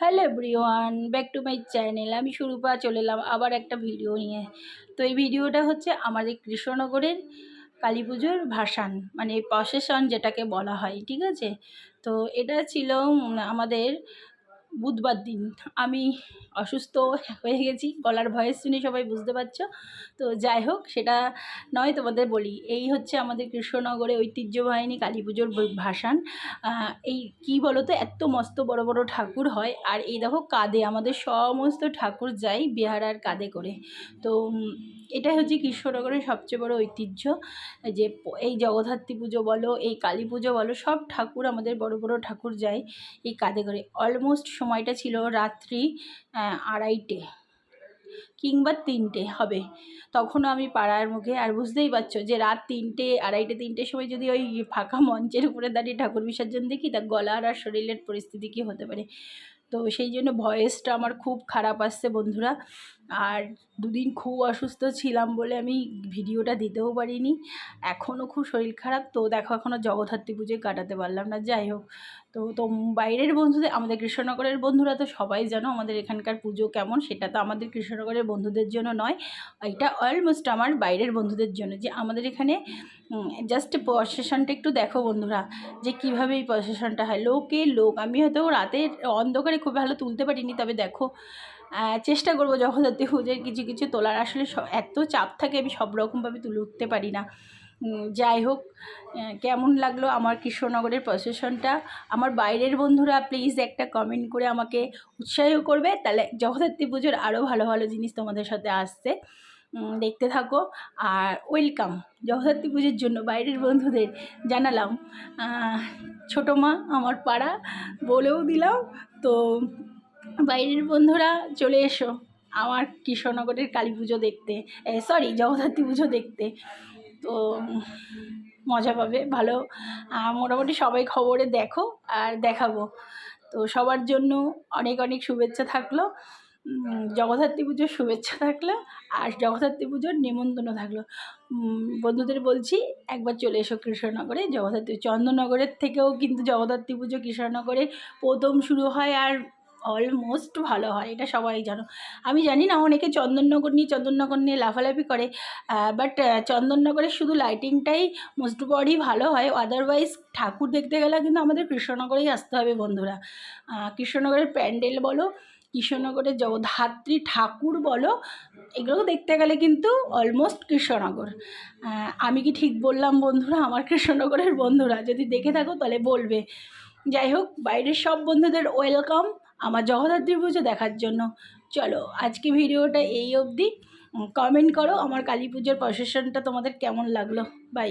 Hello everyone, back to my channel. আমি শুরু সুরূপা, চলে এলাম আবার একটা ভিডিও নিয়ে। তো এই ভিডিওটা হচ্ছে আমাদের কৃষ্ণনগরের কালী পুজোর ভাসান মানে প্রসেশন যেটাকে বলা হয়, ঠিক আছে? তো এটা ছিল আমাদের বুধবার দিন। আমি অসুস্থ হয়ে গেছি, গলার ভয়েস শুনে সবাই বুঝতে পারছ। তো যাই হোক, সেটা নয় তোমাদের বলি। এই হচ্ছে আমাদের কৃষ্ণনগরে ঐতিহ্যবাহিনী কালী পুজোর ভাসান। এই কি বলো তো এত মস্ত বড় বড় ঠাকুর হয়। আর এই দেখো, কাঁধে আমাদের সমস্ত ঠাকুর যায় বিহারার কাঁধে করে। তো এটাই হচ্ছে কৃষ্ণনগরের সবচেয়ে বড় ঐতিহ্য, যে এই জগদ্ধাত্রী পুজো বলো, এই কালী পুজো বলো, সব ঠাকুর আমাদের বড় বড় ঠাকুর যায় এই কাঁধে করে। অলমোস্ট সময়টা ছিল রাত্রি আড়াইটে কিংবা তিনটে হবে। তখনও আমি পাড়ার মুখে, আর বুঝতেই পারছ যে রাত তিনটে, আড়াইটে, তিনটের সময় যদি ওই ফাঁকা মঞ্চের উপরে দাঁড়িয়ে ঠাকুর বিসর্জন দেখি, তা গলার আর শরীরের পরিস্থিতি কী হতে পারে? তো সেই জন্য ভয়েসটা আমার খুব খারাপ আসছে বন্ধুরা। আর দুদিন খুব অসুস্থ ছিলাম বলে আমি ভিডিওটা দিতেও পারিনি। এখনও খুব শরীর খারাপ। তো দেখো, এখনও জগদ্ধাত্রী পুজোয় কাটাতে পারলাম না। যাই হোক, তো তো বাইরের বন্ধুদের, আমাদের কৃষ্ণনগরের বন্ধুরা তো সবাই জানো আমাদের এখানকার পুজো কেমন, সেটা তো আমাদের কৃষ্ণনগরের বন্ধুদের জন্য নয়। এটা অলমোস্ট আমার বাইরের বন্ধুদের জন্য যে আমাদের এখানে জাস্ট প্রসেশনটা একটু দেখো বন্ধুরা, যে কীভাবে এই প্রসেশনটা হয়। লোকে, লোক, আমি হয়তো রাতের অন্ধকারে খুব ভালো তুলতে পারিনি, তবে দেখো চেষ্টা করব জগদ্ধাত্রী পুজোর কিছু কিছু তোলার। আসলে এত চাপ থাকে আমি সব রকমভাবে তুলে উঠতে পারি না। যাই হোক কেমন লাগল আমার কৃষ্ণনগরের প্রসেশনটা আমার বাইরের বন্ধুরা প্লিজ একটা কমেন্ট করে আমাকে উৎসাহ করবে। তাহলে জগদ্ধাত্রী পুজোর আরও ভালো ভালো জিনিস তোমাদের সাথে আসছে। দেখতে থাকো। আর ওয়েলকাম জগদ্ধাত্রী পুজোর জন্য বাইরের বন্ধুদের জানালাম। ছোটো মা, আমার পাড়া বলেও দিলাম। তো বাইরের বন্ধুরা, চলে এসো আমার কৃষ্ণনগরের কালী পুজো দেখতে। সরি জগদ্ধাত্রী পুজো দেখতে। তো মজা পাবে, ভালো। মোটামুটি সবাই খবরে দেখো আর দেখাবো। তো সবার জন্য অনেক অনেক শুভেচ্ছা থাকল। জগদ্ধাত্রী পুজোর শুভেচ্ছা থাকল আর জগদ্ধাত্রী পুজোর নিমন্ত্রণ থাকল। বন্ধুদের বলছি একবার চলে এসো কৃষ্ণনগরে। জগদ্ধাত্রী চন্দননগরের থেকেও কিন্তু জগদ্ধাত্রী পুজো কৃষ্ণনগরে প্রথম শুরু হয় আর অলমোস্ট ভালো হয় এটা সবাই জানো। আমি জানি না অনেকে চন্দননগর নিয়ে চন্দননগর নিয়ে লাফালাফি করে বাট চন্দননগরের শুধু লাইটিংটাই মোস্ট বডি ভালো হয়। আদারওয়াইজ ঠাকুর দেখতে গেলে কিন্তু আমাদের কৃষ্ণনগরেই আসতে হবে বন্ধুরা। কৃষ্ণনগরের প্যান্ডেল বলো কৃষ্ণনগরের জগদ্ধাত্রী ঠাকুর বলো এগুলো দেখতে গেলে কিন্তু অলমোস্ট কৃষ্ণনগর। আমি কি ঠিক বললাম বন্ধুরা? আমার কৃষ্ণনগরের বন্ধুরা, যদি দেখে থাকো তাহলে বলবে। যাই হোক, বাইরের সব বন্ধুদের ওয়েলকাম আমার জগদ্ধাত্রী পুজো দেখার জন্য। চলো, আজকে ভিডিওটা এই অবধি। কমেন্ট করো, আমার কালী পুজোর প্রসেশনটা তোমাদের কেমন লাগল? বাই